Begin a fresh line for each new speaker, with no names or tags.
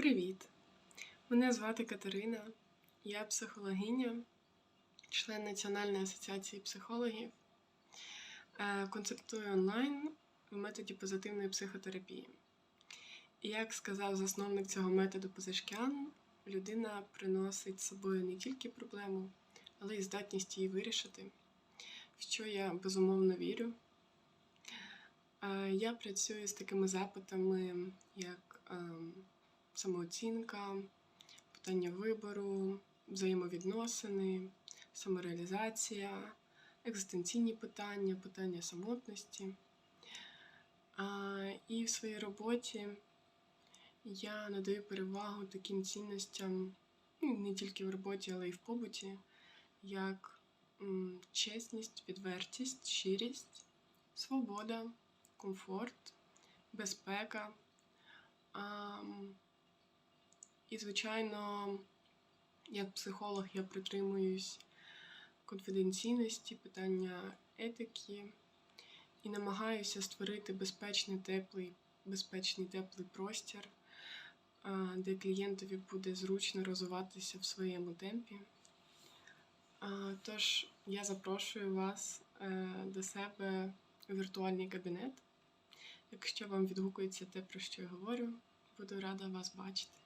Привіт! Мене звати Катерина, я психологиня, член Національної асоціації психологів. Е, Концептую онлайн в методі позитивної психотерапії. І як сказав засновник цього методу Позашкян, людина приносить з собою не тільки проблему, але й здатність її вирішити, в що я безумовно вірю. Е, Я працюю з такими запитами, як самооцінка, питання вибору, взаємовідносини, самореалізація, екзистенційні питання, питання самотності. І в своїй роботі я надаю перевагу таким цінностям ну, не тільки в роботі, але й в побуті, як чесність, відвертість, щирість, свобода, комфорт, безпека. І, звичайно, як психолог я притримуюсь конфіденційності, питання етики і намагаюся створити безпечний, теплий, безпечний теплий простір, де клієнтові буде зручно розвиватися в своєму темпі. Тож я запрошую вас е, до себе у віртуальний кабінет. Якщо вам відгукується те, про що я говорю, буду рада вас бачити.